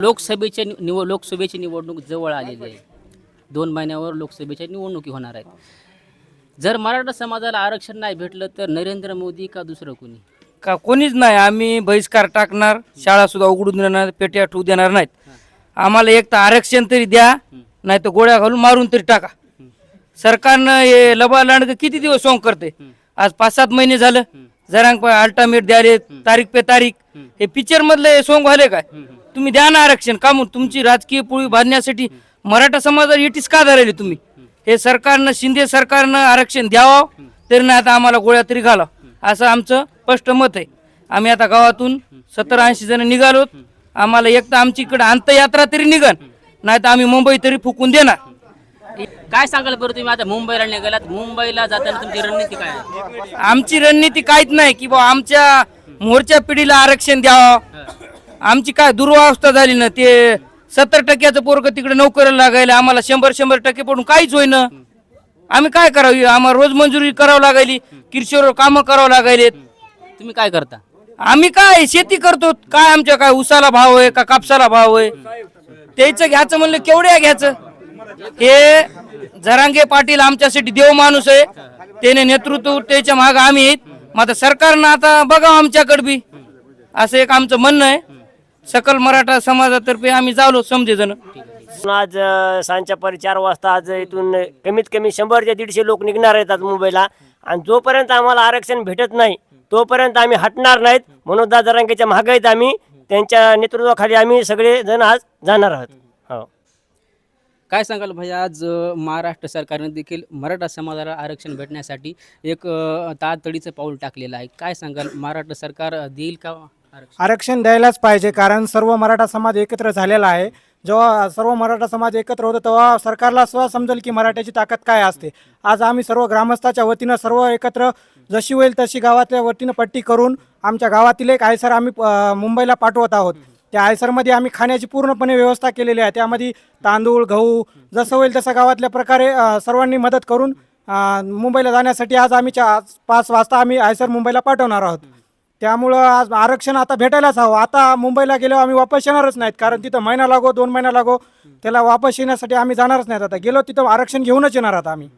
लोकसभेच्या नि- निवड लोकसभेची निवडणूक जवळ आलेली आहे. दोन महिन्यावर लोकसभेच्या निवडणुकी होणार आहेत. जर मराठा समाजाला आरक्षण नाही भेटलं तर नरेंद्र मोदी का दुसरं कोणी? का कोणीच नाही. आम्ही बहिष्कार टाकणार शाळा सुद्धा उघडून देणार पेट्या ठेवू देणार नाहीत. आम्हाला एक तर आरक्षण तरी द्या नाही तर गोळ्या घालून मारून तरी टाका. सरकारनं हे लबा लांडग किती दिवस सोंग करते? आज पाच सात महिने झालं. जरांग अल्टामेट द्याले तारीख पे तारीख. हे पिक्चर मधले सोंग व्हायले काय? तुम्ही द्या ना आरक्षण. का म्हणून? तुमची राजकीय पोळी बांधण्यासाठी मराठा समाजावर इटीस का धरले तुम्ही? हे सरकारनं शिंदे सरकारनं आरक्षण द्यावं तरी नाही आता आम्हाला गोळ्या तरी घाला असं आमचं स्पष्ट मत आहे. आम्ही आता गावातून सत्तर ऐंशी जण निघालो आम्हाला एक तर आमची इकडे अंतयात्रा तरी निघन. नाही तर आम्ही मुंबई तरी फुकून देणार. काय सांगाल बरं तुम्ही? आता मुंबईला निघालात. मुंबईला जाताना तुमची रणनीती काय आमची रणनीती काहीच नाही की बा आमच्या मोर्च्या पिढीला आरक्षण द्यावं. आमची काय दुर्वावस्था झाली ना ते सत्तर टक्क्याचं पोरग तिकडे नोकरीला लागायला आम्हाला शंभर शंभर टक्के पडून काहीच होईना. आम्ही काय करावी? आम्हाला रोज मंजुरी करावं लागायली किरशोर कामं करावं लागायलेत. तुम्ही काय करता? आम्ही काय शेती करतो? काय आमच्या काय उसाला भाव आहे का कापसाला भाव आहे? त्याचं घ्यायचं म्हणलं केवढ्या घ्यायचं? हे जरांगे पाटील आमच्यासाठी देव माणूस आहे. त्याने नेतृत्व त्याच्या माग आम्ही आहेत. मग आता सरकारनं आता बघावं आमच्याकडे बी. असं एक आमचं म्हणणं आहे. सकल मराठा समाजातर्फे आम्ही जालो समजे जण आज अ, सांजच्या परी चार वाजता आज इथून कमीत कमी शंभर ते दीडशे लोक निघणार आहेत आज मुंबईला. आणि जोपर्यंत आम्हाला आरक्षण भेटत नाही तोपर्यंत आम्ही हटणार नाहीत. म्हणून दादा रंगेच्या मागे आहेत आम्ही. त्यांच्या नेतृत्वाखाली आम्ही सगळे जण आज जाणार आहोत. हो. काय सांगाल भैया आज महाराष्ट्र सरकारने देखील मराठा समाजाला आरक्षण भेटण्यासाठी एक तातडीचं पाऊल टाकलेलं आहे. काय सांगाल महाराष्ट्र सरकार देईल का? आरक्षण द्यायलाच पाहिजे कारण सर्व मराठा समाज एकत्र झालेला आहे. जेव्हा सर्व मराठा समाज एकत्र होतो तेव्हा सरकारला स्व समजेल की मराठ्याची ताकद काय असते. आज आम्ही सर्व ग्रामस्थाच्या वतीनं सर्व एकत्र जशी होईल तशी गावातल्या वतीनं पट्टी करून आमच्या गावातील एक आयसर आम्ही मुंबईला पाठवत आहोत. त्या आयसरमध्ये आम्ही खाण्याची पूर्णपणे व्यवस्था केलेली आहे. त्यामध्ये तांदूळ गहू जसं होईल तसं गावातल्या प्रकारे सर्वांनी मदत करून मुंबईला जाण्यासाठी आज आम्ही चार पाच वाजता आम्ही आयसर मुंबईला पाठवणार आहोत. त्यामुळं आज आरक्षण आता भेटायलाच हवं. आता मुंबईला गेल्यावर आम्ही वापस येणारच नाहीत. कारण तिथं महिना लागो दोन महिना लागो त्याला वापस येण्यासाठी आम्ही जाणारच नाहीत आता. गेलो तिथं आरक्षण घेऊनच येणार आता आम्ही.